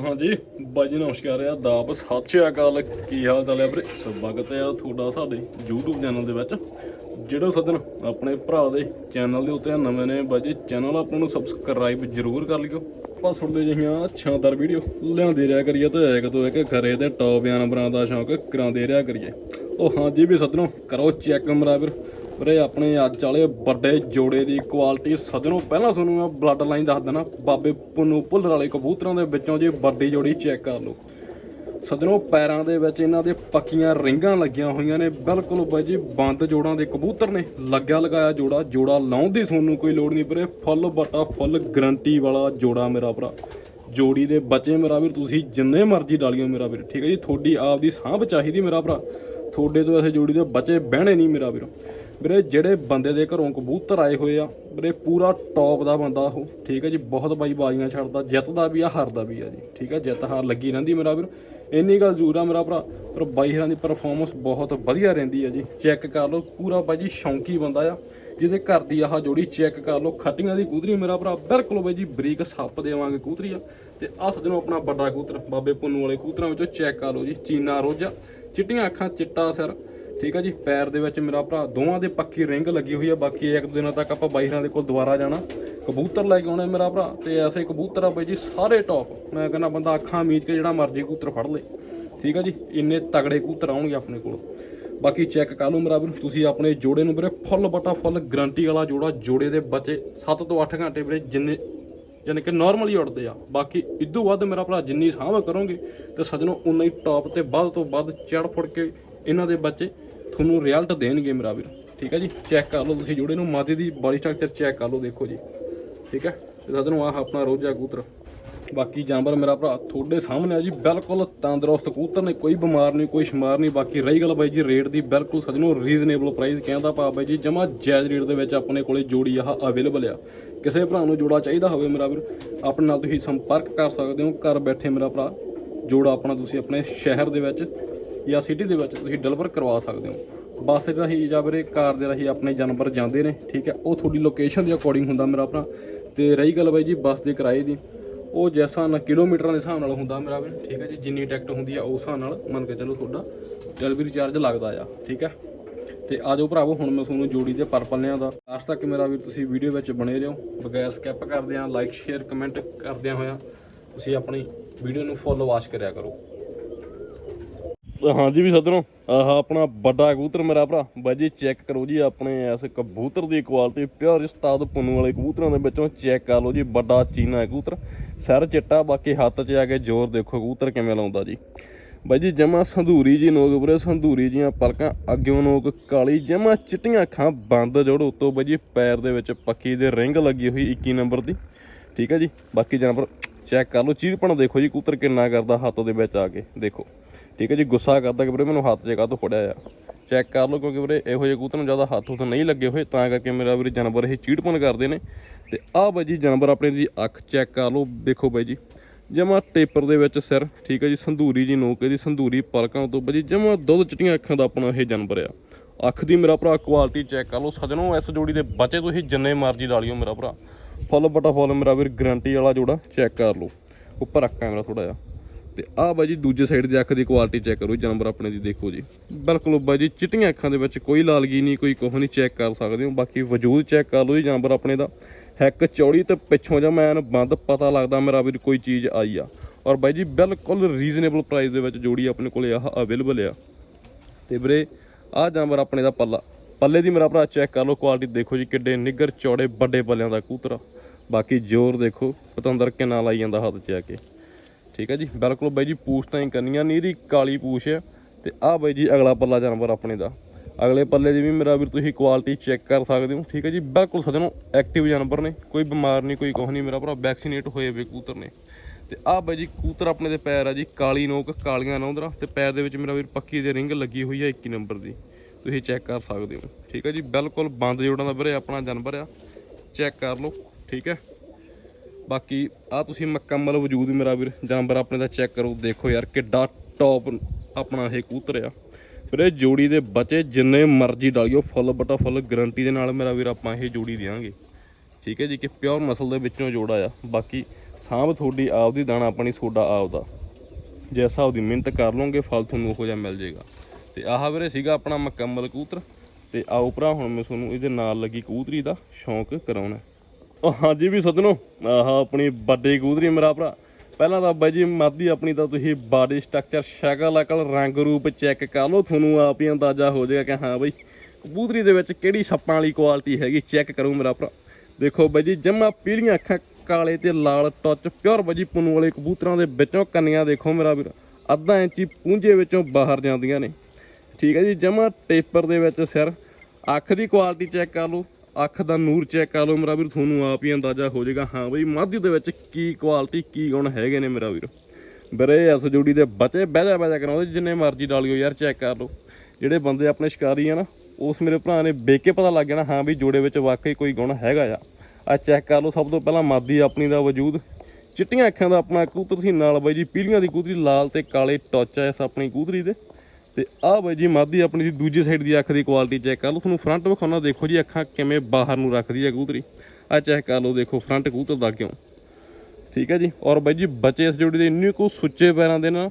ਹਾਂਜੀ ਬਾਜੀ ਨਮਸਕਾਰ ਆ ਦਾਬ ਸਤਿ ਸ਼੍ਰੀ ਅਕਾਲ। ਕੀ ਹਾਲ ਚਾਲ ਹੈ ਵੀਰੇ? ਸਵਾਗਤ ਹੈ ਤੁਹਾਡਾ ਸਾਡੇ YouTube ਚੈਨਲ ਦੇ ਵਿੱਚ। ਜਿਹੜੇ ਸੱਜਣ ਆਪਣੇ ਭਰਾ ਦੇ ਚੈਨਲ ਦੇ ਉੱਤੇ ਨਵੇਂ ਨੇ ਬਾਜੀ ਚੈਨਲ ਆਪਣੇ ਨੂੰ ਸਬਸਕ੍ਰਾਈਬ ਜ਼ਰੂਰ ਕਰ ਲਿਓ। ਆਪਾਂ ਸੁਣਦੇ ਜਿਹੀਆਂ ਸ਼ਾਨਦਾਰ ਵੀਡੀਓ ਲਿਆਉਂਦੇ ਰਿਹਾ ਕਰੀਏ ਤੇ ਇੱਕ ਤੋਂ ਇੱਕ ਘਰੇ ਤੇ ਟੌਪ ਨੰਬਰਾਂ ਦਾ ਸ਼ੌਂਕ ਕਰਾਉਂਦੇ ਰਿਹਾ ਕਰੀਏ। ਉਹ ਹਾਂਜੀ ਵੀ ਸੱਜਣੋ, ਕਰੋ ਚੈੱਕ ਮਰਾ ਵੀਰ। ਵੀਰੇ ਆਪਣੇ ਅੱਜ ਵਾਲੇ ਵੱਡੇ ਜੋੜੇ ਦੀ ਕੁਆਲਿਟੀ ਸੱਜਣੋ, ਪਹਿਲਾਂ ਤੁਹਾਨੂੰ ਮੈਂ ਬਲੱਡ ਲਾਈਨ ਦੱਸ ਦੇਣਾ ਬਾਬੇ ਪੁੰਨੂ ਭੁੱਲਰ ਵਾਲੇ ਕਬੂਤਰਾਂ ਦੇ ਵਿੱਚੋਂ ਜੇ ਵੱਡੀ ਜੋੜੀ ਚੈੱਕ ਕਰ ਲਓ। ਸੱਜਣੋ, ਪੈਰਾਂ ਦੇ ਵਿੱਚ ਇਹਨਾਂ ਦੇ ਪੱਕੀਆਂ ਰਿੰਗਾਂ ਲੱਗੀਆਂ ਹੋਈਆਂ ਨੇ। ਬਿਲਕੁਲ ਬਾਈ ਜੀ, ਬੰਦ ਜੋੜਾਂ ਦੇ ਕਬੂਤਰ ਨੇ। ਲੱਗਿਆ ਲਗਾਇਆ ਜੋੜਾ ਜੋੜਾ ਲਾਉਣ ਦੀ ਤੁਹਾਨੂੰ ਕੋਈ ਲੋੜ ਨਹੀਂ ਵੀਰੇ। ਫੁੱਲ ਬਟਾ ਫੁੱਲ ਗਰੰਟੀ ਵਾਲਾ ਜੋੜਾ ਮੇਰਾ ਭਰਾ। ਜੋੜੀ ਦੇ ਬੱਚੇ ਮੇਰਾ ਵੀਰ, ਤੁਸੀਂ ਜਿੰਨੇ ਮਰਜ਼ੀ ਡਾਲਿਓ ਮੇਰਾ ਵੀਰ, ਠੀਕ ਹੈ ਜੀ? ਤੁਹਾਡੀ ਆਪ ਦੀ ਸਾਂਭ ਚਾਹੀਦੀ ਮੇਰਾ ਭਰਾ। ਤੁਹਾਡੇ ਤੋਂ ਐਸੇ ਜੋੜੀ ਦੇ ਬੱਚੇ ਬਹਿਣੇ ਨਹੀਂ ਮੇਰਾ ਵੀਰ। ਵੀਰੇ, ਜਿਹੜੇ ਬੰਦੇ ਦੇ ਘਰੋਂ ਕਬੂਤਰ ਆਏ ਹੋਏ ਆ, ਵੀਰੇ, ਪੂਰਾ ਟੌਪ ਦਾ ਬੰਦਾ ਉਹ, ਠੀਕ ਹੈ ਜੀ, ਬਹੁਤ ਬਾਈ ਬਾਜ਼ੀਆਂ ਛੱਡਦਾ ਜਿੱਤਦਾ ਵੀ ਆ ਹਾਰਦਾ ਵੀ ਆ ਜੀ, ਠੀਕ ਹੈ ਜਿੱਤ ਹਾਰ ਲੱਗੀ ਰਹਿੰਦੀ ਮੇਰਾ ਵੀਰ, ਇੰਨੀ ਗੱਲ ਜ਼ਰੂਰ ਆ ਮੇਰਾ ਭਰਾ, ਪਰ ਬਾਈ ਹਰਾਂ ਦੀ ਪਰਫਾਰਮੈਂਸ ਬਹੁਤ ਵਧੀਆ ਰਹਿੰਦੀ ਆ ਜੀ ਚੈੱਕ ਕਰ ਲਓ, ਪੂਰਾ ਬਾਈ ਜੀ ਸ਼ੌਂਕੀ ਬੰਦਾ ਆ, ਜਿਹਦੇ ਘਰ ਦੀ ਆਹ ਜੋੜੀ ਚੈੱਕ ਕਰ ਲਓ, ਖੱਟੀਆਂ ਦੀ ਕੂਤਰੀ ਮੇਰਾ ਭਰਾ, ਬਿਲਕੁਲ ਬਾਈ ਜੀ ਬਰੀਕ ਸੱਪ ਦੇਵਾਂਗੇ ਕੂਤਰੀ ਆ, ਤੇ ਆ ਸੱਜਣੋ ਆਪਣਾ ਵੱਡਾ ਕੂਤਰ, ਬਾਬੇ ਪੁੰਨੂ ਵਾਲੇ ਕੂਤਰਾਂ ਵਿੱਚੋਂ ਚੈੱਕ ਕਰ ਲਓ ਜੀ, ਚੀਨਾ ਰੋਜਾ, ਚਿੱਟੀਆਂ ਅੱਖਾਂ, ਚਿੱਟਾ ਸਿਰ ਠੀਕ ਆ ਜੀ, ਪੈਰ ਦੇ ਵਿੱਚ ਮੇਰਾ ਭਰਾ, ਦੋਵਾਂ ਦੇ ਪੱਕੀ ਰਿੰਗ ਲੱਗੀ ਹੋਈ ਆ, ਬਾਕੀ ਇੱਕ ਦੋ ਦਿਨਾਂ ਤੱਕ ਆਪਾਂ ਬਾਈਰਾਂ ਦੇ ਕੋਲ ਦੁਬਾਰਾ ਜਾਣਾ। ਕਬੂਤਰ ਲੈ ਕੇ ਆਉਣੇ ਮੇਰਾ ਭਰਾ, ਤੇ ਐਸੇ ਕਬੂਤਰ ਆ ਬਾਈ ਜੀ, ਸਾਰੇ ਟੌਪ ਮੈਂ ਕਹਿੰਦਾ ਬੰਦਾ ਅੱਖਾਂ ਮੀਚ ਕੇ ਜਿਹੜਾ ਮਰਜ਼ੀ ਕਬੂਤਰ ਫੜ ਲੇ। ਠੀਕ ਆ ਜੀ, ਇੰਨੇ ਤਗੜੇ ਕਬੂਤਰ ਆਉਣਗੇ ਆਪਣੇ ਕੋਲ। ਬਾਕੀ ਚੈੱਕ ਕਰ ਲਓ ਮੇਰਾ ਵੀਰ, ਤੁਸੀਂ ਆਪਣੇ ਜੋੜੇ ਨੂੰ ਵੀਰੇ, ਫੁੱਲ ਬਟਾ ਫੁੱਲ ਗਰੰਟੀ ਵਾਲਾ ਜੋੜਾ, ਜੋੜੇ ਦੇ ਬੱਚੇ 7 ਤੋਂ 8 ਘੰਟੇ ਵੀਰੇ ਜਿੰਨੇ ਯਾਨੀ ਕਿ ਨਾਰਮਲੀ ਉੱਡਦੇ ਆ। ਬਾਕੀ ਇਦੋਂ ਵੱਧ ਮੇਰਾ ਭਰਾ ਜਿੰਨੀ ਸਾਂਭ ਕਰੋਗੇ, ਤੇ ਸਜਣੋ, ਉਨਾ ਹੀ ਟੌਪ ਤੇ ਵੱਧ ਤੋਂ ਵੱਧ ਚੜ ਫੁੜ ਕੇ ਇਹਨਾਂ ਦੇ ਬੱਚੇ ਤੁਹਾਨੂੰ ਰਿਜ਼ਲਟ ਦੇਣਗੇ ਮੇਰਾ ਵੀਰ। ਠੀਕ ਹੈ ਜੀ? ਚੈੱਕ ਕਰ ਲਓ ਤੁਸੀਂ ਜੋੜੇ ਨੂੰ, ਮਾਦੇ ਦੀ ਬਾਡੀ ਸਟਰਕਚਰ ਚੈੱਕ ਕਰ ਲਓ ਦੇਖੋ ਜੀ। ਠੀਕ ਹੈ? ਤੇ ਸਜਣੋ ਆਹ ਆਪਣਾ ਰੋਜਾ ਕਬੂਤਰ। ਬਾਕੀ ਜਾਨਵਰ ਮੇਰਾ ਭਰਾ, ਤੁਹਾਡੇ ਸਾਹਮਣੇ ਆ ਜੀ, ਬਿਲਕੁਲ ਤੰਦਰੁਸਤ ਕਬੂਤਰ ਨੇ, ਕੋਈ ਬਿਮਾਰ ਨਹੀਂ, ਕੋਈ ਸ਼ਮਾਰ ਨਹੀਂ। ਬਾਕੀ ਰਹੀ ਗੱਲ ਬਾਈ ਜੀ ਰੇਟ ਦੀ ਬਿਲਕੁਲ ਸਜਣੋ ਰੀਜ਼ਨੇਬਲ ਪ੍ਰਾਈਸ ਕਹਿੰਦਾ ਭਾ ਬਾਈ ਜੀ, ਜਮਾ ਜਾਇਜ਼ ਰੇਟ ਦੇ ਵਿੱਚ ਆਪਣੇ ਕੋਲੇ ਜੋੜੀ ਆਹ ਅਵੇਲੇਬਲ ਆ। ਕਿਸੇ ਭਰਾ ਨੂੰ ਜੋੜਾ ਚਾਹੀਦਾ ਹੋਵੇ ਮੇਰਾ ਵੀਰ, ਆਪਣੇ ਨਾਲ ਤੁਸੀਂ ਸੰਪਰਕ ਕਰ ਸਕਦੇ ਹੋ, ਘਰ ਬੈਠੇ ਮੇਰਾ ਭਰਾ। ਜੋੜਾ ਆਪਣਾ ਤੁਸੀਂ ਆਪਣੇ ਸ਼ਹਿਰ ਦੇ ਵਿੱਚ ਜਾਂ ਸਿਟੀ ਦੇ ਵਿੱਚ ਤੁਸੀਂ ਡਿਲੀਵਰ ਕਰਵਾ ਸਕਦੇ ਹੋ। ਬੱਸ ਦੇ ਰਾਹੀਂ ਜਾਂ ਵੀਰੇ ਕਾਰ ਦੇ ਰਾਹੀਂ ਆਪਣੇ ਜਾਨਵਰ ਜਾਂਦੇ ਨੇ, ਠੀਕ ਹੈ? ਉਹ ਤੁਹਾਡੀ ਲੋਕੇਸ਼ਨ ਦੇ ਅਕੋਰਡਿੰਗ ਹੁੰਦਾ ਮੇਰਾ ਭਰਾ। ਤੇ ਰਹੀ ਗੱਲ ਬਾਈ ਜੀ ਬੱਸ ਦੇ ਕਿਰਾਏ ਦੀ, ਉਹ ਜੈਸਾ ਨਾ ਕਿਲੋਮੀਟਰਾਂ ਦੇ ਹਿਸਾਬ ਨਾਲ ਹੁੰਦਾ ਮੇਰਾ ਵੀਰ, ਠੀਕ ਹੈ ਜੀ? ਜਿੰਨੀ ਟਿਕਟ ਹੁੰਦੀ ਆ, ਉਸ ਹਿਸਾਬ ਨਾਲ ਮੰਨ ਕੇ ਚੱਲੋ ਤੁਹਾਡਾ ਡਿਲੀਵਰੀ ਚਾਰਜ ਲੱਗਦਾ ਆ, ਠੀਕ ਹੈ? ਤੇ ਆਜੋ ਭਰਾਵੋ, ਹੁਣ ਮੈਂ ਤੁਹਾਨੂੰ ਜੋੜੀ ਦੇ ਪਰਪਲਿਆਂ ਦਾ। ਲਾਸਟ ਤੱਕ ਮੇਰਾ ਵੀ ਤੁਸੀਂ ਵੀਡੀਓ ਵਿੱਚ ਬਣੇ ਰਹੋ। ਬਗੈਰ ਸਕਿਪ ਕਰਦਿਆਂ ਲਾਈਕ ਸ਼ੇਅਰ ਕਮੈਂਟ ਕਰਦਿਆਂ ਹੋਇਆ ਤੁਸੀਂ ਆਪਣੀ ਵੀਡੀਓ ਨੂੰ ਫੋਲੋ ਵਾਚ ਕਰਿਆ ਕਰੋ। ਹਾਂਜੀ ਵੀ ਸੱਜਣੋ, ਆਹ ਆਪਣਾ ਵੱਡਾ ਕਬੂਤਰ ਮੇਰਾ ਭਰਾ। ਬਾਈ ਜੀ ਚੈੱਕ ਕਰੋ ਜੀ ਆਪਣੇ ਇਸ ਕਬੂਤਰ ਦੀ ਕੁਆਲਿਟੀ ਪਿਓਰ ਉਸਤਾਦ ਪੁੰਨੂ ਵਾਲੇ ਕਬੂਤਰਾਂ ਦੇ ਵਿੱਚੋਂ ਚੈੱਕ ਕਰ ਲਓ ਜੀ, ਵੱਡਾ ਚੀਨਾ ਕਬੂਤਰ। ਸਿਰ ਚਿੱਟਾ, ਬਾਕੀ ਹੱਥ 'ਚ ਆ ਕੇ ਜ਼ੋਰ ਦੇਖੋ ਕਬੂਤਰ ਕਿਵੇਂ ਲਾਉਂਦਾ ਜੀ। ਬਾਈ ਜੀ, ਜਮਾ ਸੰਧੂਰੀ ਜੀ ਨੋਕ ਵੀਰੇ ਸੰਧੂਰੀ ਜੀਆਂ ਪਲਕਾਂ, ਅੱਗਿਓਂ ਨੋਕ ਕਾਲੀ, ਜਮਾ ਚਿੱਟੀਆਂ ਅੱਖਾਂ ਬੰਦ ਜੋੜ ਉੱਤੋਂ ਬਾਈ ਜੀ, ਪੈਰ ਦੇ ਵਿੱਚ ਪੱਕੀ ਦੇ ਰਿੰਗ ਲੱਗੀ ਹੋਈ 21 ਨੰਬਰ ਦੀ। ਠੀਕ ਹੈ ਜੀ, ਬਾਕੀ ਜਾਨਵਰ ਚੈੱਕ ਕਰ ਲਓ, ਚੀਰਪਣ ਦੇਖੋ ਜੀ ਕਬੂਤਰ ਕਿੰਨਾ ਕਰਦਾ ਹੱਥ ਦੇ ਵਿੱਚ ਆ ਕੇ, ਦੇਖੋ। ਠੀਕ ਹੈ ਜੀ, ਗੁੱਸਾ ਕਰਦਾ ਕਿ ਵੀਰੇ ਮੈਨੂੰ ਹੱਥ 'ਚ ਤੋਂ ਫੜਿਆ ਆ। ਚੈੱਕ ਕਰ ਲਓ ਕਿਉਂਕਿ ਵੀਰੇ ਇਹੋ ਜਿਹੇ ਕਬੂਤਰ ਨੂੰ ਜ਼ਿਆਦਾ ਹੱਥ ਹੁੱਥ ਨਹੀਂ ਲੱਗੇ ਹੋਏ, ਤਾਂ ਕਰਕੇ ਮੇਰਾ ਵੀਰੇ ਜਾਨਵਰ ਇਹ ਚੀੜਪਣ ਕਰਦੇ ਨੇ। ਤੇ ਆਹ ਬਾਈ ਜੀ ਜਾਨਵਰ ਆਪਣੇ ਦੀ ਅੱਖ ਚੈੱਕ ਕਰ ਲਓ, ਦੇਖੋ ਬਾਈ ਜੀ। ਜਮਾ ਟੇਪਰ ਦੇ ਵਿੱਚ ਸਿਰ, ਠੀਕ ਹੈ ਜੀ, ਸੰਧੂਰੀ ਜੀ ਨੋਕ ਦੀ ਸੰਧੂਰੀ ਪਲਕਾਂ ਤੋਂ ਬਾਈ ਜੀ ਜਮਾ ਦੁੱਧ ਚਿੱਟੀਆਂ ਅੱਖਾਂ ਦਾ ਆਪਣਾ ਇਹ ਜਾਨਵਰ ਆ। ਅੱਖ ਦੀ ਮੇਰਾ ਭਰਾ ਕੁਆਲਿਟੀ ਚੈੱਕ ਕਰ ਲਓ, ਸਜਣੋ ਇਸ ਜੋੜੀ ਦੇ ਬੱਚੇ ਤੁਸੀਂ ਜਿੰਨੇ ਮਰਜ਼ੀ ਲਾ ਡਾਲਿਓ ਮੇਰਾ ਭਰਾ। ਫੁੱਲ ਬਟਾ ਫੁੱਲ ਮੇਰਾ ਵੀਰ ਗਰੰਟੀ ਵਾਲਾ ਜੋੜਾ ਚੈੱਕ ਕਰ ਲਓ। ਉੱਪਰ ਰੱਖ ਮੇਰਾ ਥੋੜਾ ਜਿਹਾ। ਤੇ ਆਹ ਬਾਈ ਜੀ ਦੂਜੇ ਸਾਈਡ ਦੀ ਅੱਖ ਦੀ ਕੁਆਲਿਟੀ ਚੈੱਕ ਕਰੋ, ਜਾਨਵਰ ਆਪਣੇ ਦੀ ਦੇਖੋ ਜੀ। ਬਿਲਕੁਲ ਬਾਈ ਜੀ, ਚਿੱਟੀਆਂ ਅੱਖਾਂ ਦੇ ਵਿੱਚ ਕੋਈ ਲਾਲਗੀ ਨਹੀਂ, ਕੋਈ ਕੁਝ ਨਹੀਂ ਚੈੱਕ ਕਰ ਸਕਦੇ ਹੋ। ਬਾਕੀ ਵਜੂਦ ਚੈੱਕ ਕਰ ਲਓ ਜੀ ਜਾਨਵਰ ਆਪਣੇ ਦਾ। ਹੈਕ ਚੌੜੀ ਤੇ ਪਿੱਛੋਂ ਜਾਂ ਮੈਨ ਬੰਦ ਪਤਾ ਲੱਗਦਾ ਮੇਰਾ ਵੀ ਕੋਈ ਚੀਜ਼ ਆਈ ਆ। ਔਰ ਬਾਈ ਜੀ, ਬਿਲਕੁਲ ਰੀਜ਼ਨੇਬਲ ਪ੍ਰਾਈਸ ਦੇ ਵਿੱਚ ਜੋੜੀ ਆਪਣੇ ਕੋਲੇ ਆਹ ਅਵੇਲੇਬਲ ਆ। ਤੇ ਵੀਰੇ, ਆਹ ਜਾਨਵਰ ਆਪਣੇ ਦਾ ਪੱਲਾ। ਪੱਲੇ ਦੀ ਮੇਰਾ ਭਰਾ ਚੈੱਕ ਕਰ ਲਓ ਕੁਆਲਿਟੀ ਦੇਖੋ ਜੀ ਕਿੱਡੇ ਨਿੱਗਰ ਚੌੜੇ ਵੱਡੇ ਪੱਲਿਆਂ ਦਾ ਕੂਤਰਾ। ਬਾਕੀ ਜ਼ੋਰ ਦੇਖੋ, ਪਤੰਦਰ ਕਿੰਨਾ ਲਾਈ ਜਾਂਦਾ ਹੱਥ 'ਚ ਆ ਕੇ। ਠੀਕ ਹੈ ਜੀ, ਬਿਲਕੁਲ ਬਾਈ ਜੀ, ਪੂਛ ਤਾਂ ਹੀ ਕਰਨੀਆਂ, ਨੀਰੀ ਕਾਲੀ ਪੂਛ ਹੈ। ਤੇ ਆਹ ਬਾਈ ਜੀ, ਅਗਲਾ ਪੱਲਾ ਜਾਨਵਰ ਆਪਣੇ ਦਾ। ਅਗਲੇ ਪੱਲੇ ਦੀ ਵੀ ਮੇਰਾ ਵੀਰ ਤੁਸੀਂ ਕੁਆਲਿਟੀ ਚੈੱਕ ਕਰ ਸਕਦੇ ਹੋ, ਠੀਕ ਹੈ ਜੀ, ਬਿਲਕੁਲ ਸਜਣੋ ਐਕਟਿਵ ਜਾਨਵਰ ਨੇ, ਕੋਈ ਬਿਮਾਰ ਨਹੀਂ, ਕੋਈ ਕੁਝ ਨਹੀਂ ਮੇਰਾ ਭਰਾ ਵੈਕਸੀਨੇਟ ਹੋਏ ਵੇ ਕਬੂਤਰ ਨੇ। ਤੇ ਆਹ ਬਾਈ ਜੀ ਕੂਤਰ ਆਪਣੇ ਦੇ ਪੈਰ ਆ ਜੀ, ਕਾਲੀ ਨੋਕ, ਕਾਲੀਆਂ ਨੌਂਦਰਾ ਤੇ ਪੈਰ ਦੇ ਵਿੱਚ ਮੇਰਾ ਵੀਰ ਪੱਕੀ ਦੇ ਰਿੰਗ ਲੱਗੀ ਹੋਈ ਹੈ 21 ਨੰਬਰ ਦੀ। ਤੁਸੀਂ ਚੈੱਕ ਕਰ ਸਕਦੇ ਹੋ, ਠੀਕ ਹੈ ਜੀ, ਬਿਲਕੁਲ ਬੰਦ ਜੋੜਾਂ ਦਾ ਵੀਰੇ ਆਪਣਾ ਜਾਨਵਰ ਆ। ਚੈੱਕ ਕਰ ਲਓ, ਠੀਕ ਹੈ। ਬਾਕੀ ਆ ਤੁਸੀਂ ਮੁਕੰਮਲ ਵਜੂਦ ਮੇਰਾ ਵੀਰ, ਜਾਨਵਰ ਆਪਣੇ ਦਾ ਚੈੱਕ ਕਰੋ, ਦੇਖੋ ਯਾਰ ਕਿੱਡਾ ਟੌਪ ਆਪਣਾ ਇਹ ਕਬੂਤਰ ਆ। ਵੀਰੇ ਜੋੜੀ ਦੇ ਬੱਚੇ ਜਿੰਨੇ ਮਰਜ਼ੀ ਡਾਲਿਓ ਫੁੱਲ ਬਟਾ ਫੁੱਲ ਗਰੰਟੀ ਦੇ ਨਾਲ ਮੇਰਾ ਵੀਰ ਆਪਾਂ ਇਹ ਜੋੜੀ ਦੇਵਾਂਗੇ ਠੀਕ ਹੈ ਜੀ, ਕਿ ਪਿਓਰ ਨਸਲ ਦੇ ਵਿੱਚੋਂ ਜੋੜਾ ਆ। ਬਾਕੀ ਸਾਂਭ ਤੁਹਾਡੀ ਆਪਦੀ, ਦਾਣਾ ਆਪਣੀ ਤੁਹਾਡਾ ਆਪਦਾ। ਜੇ ਹਿਸਾਬ ਦੀ ਮਿਹਨਤ ਕਰ ਲਓਗੇ, ਫਲ ਤੁਹਾਨੂੰ ਉਹੋ ਜਿਹਾ ਮਿਲ ਜਾਏਗਾ। ਤੇ ਆਹ ਵੀਰੇ ਸੀਗਾ ਆਪਣਾ ਮੁਕੰਮਲ ਕਬੂਤਰ। ਤੇ ਆਓ ਭਰਾ, ਹੁਣ ਮੈਂ ਤੁਹਾਨੂੰ ਇਹਦੇ ਨਾਲ ਲੱਗੀ ਕਬੂਤਰੀ ਦਾ ਸ਼ੌਂਕ ਕਰਾਉਣਾ। ਹਾਂਜੀ ਵੀ ਸੱਜਣੋ, ਆਹ ਆਪਣੀ ਵੱਡੀ ਕਬੂਤਰੀ ਮੇਰਾ ਭਰਾ। ਪਹਿਲਾਂ ਤਾਂ ਬਾਈ ਜੀ, ਮਾਦੀ ਆਪਣੀ ਤਾਂ ਤੁਸੀਂ ਬਾਡੀ ਸਟਰਕਚਰ ਸ਼ਕਲ ਅਕਲ ਰੰਗ ਰੂਪ ਚੈੱਕ ਕਰ ਲਓ, ਤੁਹਾਨੂੰ ਆਪ ਹੀ ਅੰਦਾਜ਼ਾ ਹੋ ਜਾਏਗਾ ਕਿ ਹਾਂ ਬਈ, ਕਬੂਤਰੀ ਦੇ ਵਿੱਚ ਕਿਹੜੀ ਸੱਪਾਂ ਵਾਲੀ ਕੁਆਲਿਟੀ ਹੈਗੀ ਚੈੱਕ ਕਰੋ ਮੇਰਾ ਭਰਾ। ਦੇਖੋ ਬਾਈ ਜੀ, ਜਮਾ ਪੀਲੀਆਂ ਅੱਖਾਂ ਕਾਲੇ ਤੇ ਲਾਲ ਟੱਚ ਪਿਓਰ ਬਾਜੀ ਪੁੰਨੂ ਵਾਲੇ ਕਬੂਤਰਾਂ ਦੇ ਵਿੱਚੋਂ ਕੰਨੀਆਂ ਦੇਖੋ ਮੇਰਾ ਵੀਰ, ਅੱਧਾ ਇੰਚੀ ਪੂੰਝੇ ਵਿੱਚੋਂ ਬਾਹਰ ਜਾਂਦੀਆਂ ਨੇ। ਠੀਕ ਹੈ ਜੀ, ਜਮਾ ਟੇਪਰ ਦੇ ਵਿੱਚ ਸਿਰ, ਅੱਖ ਦੀ ਕੁਆਲਿਟੀ ਚੈੱਕ ਕਰ ਲਓ। ਅੱਖ ਦਾ ਨੂਰ ਚੈੱਕ ਕਰ ਲਓ ਮੇਰਾ ਵੀਰ, ਤੁਹਾਨੂੰ ਆਪ ਹੀ ਅੰਦਾਜ਼ਾ ਹੋ ਜਾਏਗਾ। ਹਾਂ ਬਈ, ਮਾਝੀ ਦੇ ਵਿੱਚ ਕੀ ਕੁਆਲਿਟੀ ਕੀ ਗੁਣ ਹੈਗੇ ਨੇ ਮੇਰਾ ਵੀਰ। ਬਰੇ ਇਸ ਜੋੜੀ ਦੇ ਬਚੇ ਬਹਿ ਜਾ ਬਹਿ ਜਾ ਕਰਾਉਂਦੇ, ਜਿੰਨੇ ਮਰਜ਼ੀ ਡਾਲਿਓ ਯਾਰ, ਚੈੱਕ ਕਰ ਲਓ। ਜਿਹੜੇ ਬੰਦੇ ਆਪਣੇ ਸ਼ਿਕਾਰੀ ਆ ਨਾ, ਉਸ ਮੇਰੇ ਭਰਾ ਨੇ ਵੇਖ ਕੇ ਪਤਾ ਲੱਗ ਗਿਆ ਨਾ, ਹਾਂ ਵੀ ਜੋੜੇ ਵਿੱਚ ਵਾਕਈ ਕੋਈ ਗੁਣ ਹੈਗਾ ਆ। ਆ ਚੈੱਕ ਕਰ ਲਓ, ਸਭ ਤੋਂ ਪਹਿਲਾਂ ਮਾਦੀ ਆਪਣੀ ਦਾ ਵਜੂਦ। ਚਿੱਟੀਆਂ ਅੱਖਾਂ ਦਾ ਆਪਣਾ ਕਬੂਤਰ ਸੀ ਨਾਲ ਬਾਈ ਜੀ, ਪੀਲੀਆਂ ਦੀ ਕਬੂਤਰੀ ਲਾਲ ਤੇ ਕਾਲੇ ਟੱਚ ਆ ਇਸ ਆਪਣੀ ਕੂਤਰੀ ਦੇ। ਤੇ ਆਹ ਬਾਈ ਜੀ ਮਾਦੀ ਆਪਣੀ ਦੀ ਦੂਜੀ ਸਾਈਡ ਦੀ ਅੱਖ ਦੀ ਕੁਆਲਿਟੀ ਚੈੱਕ ਕਰ ਲਓ। ਤੁਹਾਨੂੰ ਫਰੰਟ ਵਿਖਾਉਣਾ, ਦੇਖੋ ਜੀ ਅੱਖਾਂ ਕਿਵੇਂ ਬਾਹਰ ਨੂੰ ਰੱਖਦੀ ਹੈ ਕਬੂਤਰੀ। ਆ ਚੈੱਕ ਕਰ ਲਓ, ਦੇਖੋ ਫਰੰਟ ਕਬੂਤਰ ਦਾ ਕਿਉਂ। ਠੀਕ ਹੈ ਜੀ? ਔਰ ਬਾਈ ਜੀ ਬੱਚੇ ਇਸ ਜੋੜੀ ਦੇ ਇੰਨੇ ਕੋ ਸੁੱਚੇ ਪੈਰਾਂ ਦੇ ਨਾਲ,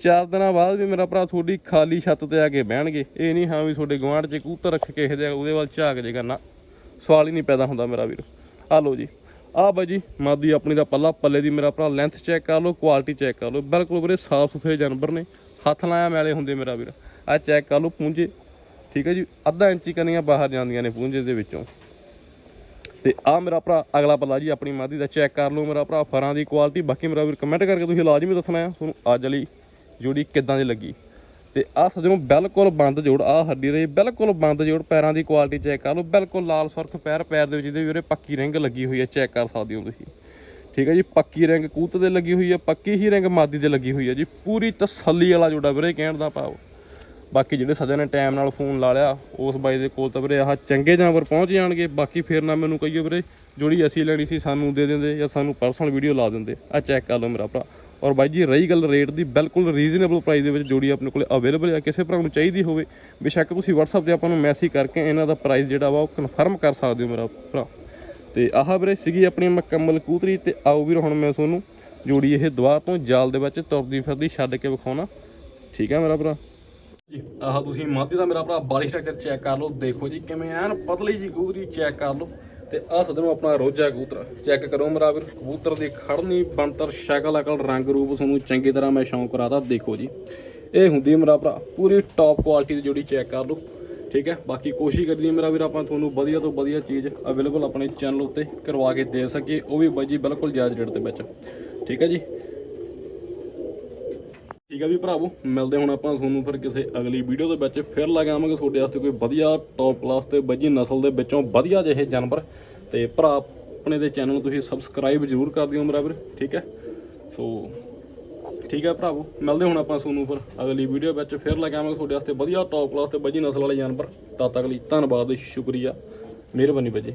ਚਾਰ ਦਿਨਾਂ ਬਾਅਦ ਵੀ ਮੇਰਾ ਭਰਾ ਤੁਹਾਡੀ ਖਾਲੀ ਛੱਤ ਤੇ ਆ ਕੇ ਬਹਿਣਗੇ। ਇਹ ਨਹੀਂ ਹਾਂ ਵੀ ਤੁਹਾਡੇ ਗੁਆਂਢ 'ਚ ਕਬੂਤਰ ਰੱਖ ਕੇ ਇਹਦੇ ਉਹਦੇ ਵੱਲ ਝਾਕ ਜੇ ਕਰਨਾ। ਸਵਾਲ ਹੀ ਨਹੀਂ ਪੈਦਾ ਹੁੰਦਾ ਮੇਰਾ ਵੀਰ। ਆ ਲਓ ਜੀ। ਆ ਬਾਈ ਜੀ ਮਾਦੀ ਆਪਣੀ ਦਾ ਪੱਲਾ, ਪੱਲੇ ਦੀ ਮੇਰਾ ਭਰਾ ਲੈਂਥ ਚੈੱਕ ਕਰ ਲਓ ਕੁਆਲਿਟੀ ਚੈੱਕ ਕਰ ਲਓ। ਬਿਲਕੁਲ ਵੀਰੇ ਸਾਫ਼ ਸੁਥਰੇ ਜਾਨਵਰ ਨੇ। ਹੱਥ ਲਾਇਆ ਮੈਲੇ ਹੁੰਦੇ ਮੇਰਾ ਵੀਰ। ਆ ਚੈੱਕ ਕਰ ਲਓ ਪੂੰਝੇ ਠੀਕ ਹੈ ਜੀ, ਅੱਧਾ ਇੰਚੀ ਕੰਨੀਆਂ ਬਾਹਰ ਜਾਂਦੀਆਂ ਨੇ ਪੂੰਝੇ ਦੇ ਵਿੱਚੋਂ। ਤੇ ਆ ਮੇਰਾ ਭਰਾ, ਅਗਲਾ ਪੱਲਾ ਜੀ, ਆਪਣੀ ਮਾਦੀ ਦਾ ਚੈੱਕ ਕਰ ਲਓ ਮੇਰਾ ਭਰਾ, ਫਰਾਂ ਦੀ ਕੁਆਲਿਟੀ ਬਾਕੀ ਮੇਰਾ ਵੀਰ ਕਮੈਂਟ ਕਰਕੇ ਤੁਸੀਂ ਲਾਜ਼ਮੀ ਦੱਸਣਾ ਆ ਤੁਹਾਨੂੰ ਅੱਜ ਵਾਲੀ ਜੋੜੀ ਕਿੱਦਾਂ ਦੀ ਲੱਗੀ। ਤੇ ਆ ਸੱਜਣੋ, ਬਿਲਕੁਲ ਬੰਦ ਜੋੜ ਆ ਹੱਡੀ ਰਹੀ, ਬਿਲਕੁਲ ਬੰਦ ਜੋੜ, ਪੈਰਾਂ ਦੀ ਕੁਆਲਿਟੀ ਚੈੱਕ ਕਰ ਲਓ, ਬਿਲਕੁਲ ਲਾਲ ਸੁਰਖ ਪੈਰ ਪੈਰ ਦੇ ਵਿੱਚ, ਇਹਦੇ ਵੀਰੇ ਪੱਕੀ ਰਿੰਗ ਲੱਗੀ ਹੋਈ ਹੈ ਚੈੱਕ ਕਰ ਸਕਦੇ ਹੋ ਤੁਸੀਂ। ਠੀਕ ਹੈ ਜੀ, ਪੱਕੀ ਰਿੰਗ ਕੂਤ ਦੇ ਲੱਗੀ ਹੋਈ ਹੈ, ਪੱਕੀ ਹੀ ਰਿੰਗ ਮਾਦੀ 'ਤੇ ਲੱਗੀ ਹੋਈ ਹੈ ਜੀ। ਪੂਰੀ ਤਸੱਲੀ ਵਾਲਾ ਜੋੜਾ ਵੀਰੇ ਕਹਿਣ ਦਾ ਭਾਵ। ਬਾਕੀ ਜਿਹੜੇ ਸੱਜਣ ਨੇ ਟਾਈਮ ਨਾਲ ਫੋਨ ਲਾ ਲਿਆ, ਉਸ ਬਾਈ ਦੇ ਕੋਲ ਤਾਂ ਵੀਰੇ ਆਹ ਚੰਗੇ ਜਾਨਵਰ ਪਹੁੰਚ ਜਾਣਗੇ। ਬਾਕੀ ਫੇਰ ਨਾ ਮੈਨੂੰ ਕਹੀਓ ਵੀਰੇ, ਜੋੜੀ ਅਸੀਂ ਲੈਣੀ ਸੀ, ਸਾਨੂੰ ਦੇ ਦਿੰਦੇ ਜਾਂ ਸਾਨੂੰ ਪਰਸਨਲ ਵੀਡੀਓ ਲਾ ਦਿੰਦੇ। ਆ ਚੈੱਕ ਕਰ ਲਓ ਮੇਰਾ ਭਰਾ। ਔਰ ਬਾਈ ਜੀ, ਰਹੀ ਗੱਲ ਰੇਟ ਦੀ ਬਿਲਕੁਲ ਰੀਜ਼ਨੇਬਲ ਪ੍ਰਾਈਸ ਦੇ ਵਿੱਚ ਜੋੜੀ ਆਪਣੇ ਕੋਲ ਅਵੇਲੇਬਲ ਹੈ। ਕਿਸੇ ਭਰਾ ਨੂੰ ਚਾਹੀਦੀ ਹੋਵੇ, ਬੇਸ਼ੱਕ ਤੁਸੀਂ WhatsApp ਤੇ ਆਪਾਂ ਨੂੰ ਮੈਸੇਜ ਕਰਕੇ ਇਹਨਾਂ ਦਾ ਪ੍ਰਾਈਸ ਜਿਹੜਾ ਵਾ ਉਹ ਕਨਫਰਮ ਕਰ ਸਕਦੇ ਹੋ ਮੇਰਾ ਭਰਾ। ਤੇ ਆਹ ਵੀਰੇ ਸੀਗੀ ਆਪਣੀ ਮੁਕੰਮਲ ਕੂਤਰੀ ਤੇ ਆਓ ਵੀਰ ਹੁਣ ਮੈਂ ਤੁਹਾਨੂੰ ਜੋੜੀ ਇਹ ਦੁਆ ਤੋਂ ਜਾਲ ਦੇ ਵਿੱਚ ਤੁਰਦੀ ਫਿਰਦੀ ਛੱਡ ਕੇ ਵਿਖਾਉਣਾ। ਠੀਕ ਹੈ ਮੇਰਾ ਭਰਾ? ਜੀ। ਆਹ ਤੁਸੀਂ ਮਾਦੀ ਦਾ ਮੇਰਾ ਭਰਾ ਬਾਡੀ ਸਟਰਕਚਰ ਚੈੱਕ ਕਰ ਲਓ, ਦੇਖੋ ਜੀ ਕਿਵੇਂ ਐਨ ਪਤਲੀ ਜੀ ਕੂਤਰੀ ਚੈੱਕ ਕਰ ਲਓ। ਤੇ ਆਹ ਸਦਨੋਂ ਆਪਣਾ ਰੋਜਾ ਕਬੂਤਰ ਚੈੱਕ ਕਰੋ ਮੇਰਾ ਵੀਰ ਕਬੂਤਰ ਦੀ ਖੜਨੀ, ਬਣਤਰ, ਸ਼ਕਲ, ਅਕਲ, ਰੰਗ ਰੂਪ ਤੁਹਾਨੂੰ ਚੰਗੀ ਤਰ੍ਹਾਂ ਮੈਂ ਸ਼ੌਂਕ ਕਰਾਦਾ, ਦੇਖੋ ਜੀ। ਇਹ ਹੁੰਦੀ ਮੇਰਾ ਭਰਾ, ਪੂਰੀ ਟੌਪ ਕੁਆਲਿਟੀ ਦੀ ਜੋੜੀ ਚੈੱਕ ਕਰ ਲਓ। ਠੀਕ ਹੈ? ਬਾਕੀ ਕੋਸ਼ਿਸ਼ ਕਰਦੀ ਮੇਰਾ ਵੀਰ, ਆਪਾਂ ਤੁਹਾਨੂੰ ਵਧੀਆ ਤੋਂ ਵਧੀਆ ਚੀਜ਼ ਅਵੇਲੇਬਲ ਆਪਣੇ ਚੈਨਲ ਉੱਤੇ ਕਰਵਾ ਕੇ ਦੇ ਸਕੀਏ। ਉਹ ਵੀ ਬਾਈ ਜੀ ਬਿਲਕੁਲ ਜਾਇਜ਼ ਰੇਟ ਦੇ ਵਿੱਚ। ਠੀਕ ਹੈ ਜੀ? ਠੀਕ ਹੈ ਵੀ ਭਰਾਵੋ, ਮਿਲਦੇ ਹੁਣ ਆਪਾਂ ਤੁਹਾਨੂੰ ਫਿਰ ਕਿਸੇ ਅਗਲੀ ਵੀਡੀਓ ਦੇ ਵਿੱਚ। ਫਿਰ ਲੈ ਕੇ ਤੁਹਾਡੇ ਵਾਸਤੇ ਕੋਈ ਵਧੀਆ ਟੌਪ ਕਲਾਸ ਤੇ ਬੱਜੀ ਨਸਲ ਦੇ ਵਿੱਚੋਂ ਵਧੀਆ ਜਿਹੇ ਜਾਨਵਰ। ਤੇ ਭਰਾ, ਆਪਣੇ ਦੇ ਚੈਨਲ ਨੂੰ ਤੁਸੀਂ ਸਬਸਕ੍ਰਾਈਬ ਜ਼ਰੂਰ ਕਰ ਦਿਓ ਮੇਰਾ ਵੀਰ। ਠੀਕ ਹੈ? ਸੋ ਠੀਕ ਹੈ ਭਰਾਵੋ, ਮਿਲਦੇ ਹੁਣ ਆਪਾਂ ਸੋਨੂੰ ਫਿਰ ਅਗਲੀ ਵੀਡੀਓ ਵਿੱਚ। ਫਿਰ ਲੈ ਕੇ ਆਵਾਂਗੇ ਤੁਹਾਡੇ ਵਾਸਤੇ ਵਧੀਆ ਟੌਪ ਕਲਾਸ ਤੇ ਬੱਜੀ ਨਸਲ ਵਾਲੇ ਜਾਨਵਰ। ਤਦ ਤੱਕ ਲਈ ਧੰਨਵਾਦ, ਸ਼ੁਕਰੀਆ। ਮਿਹਰਬਾਨੀ ਬੱਜੀ।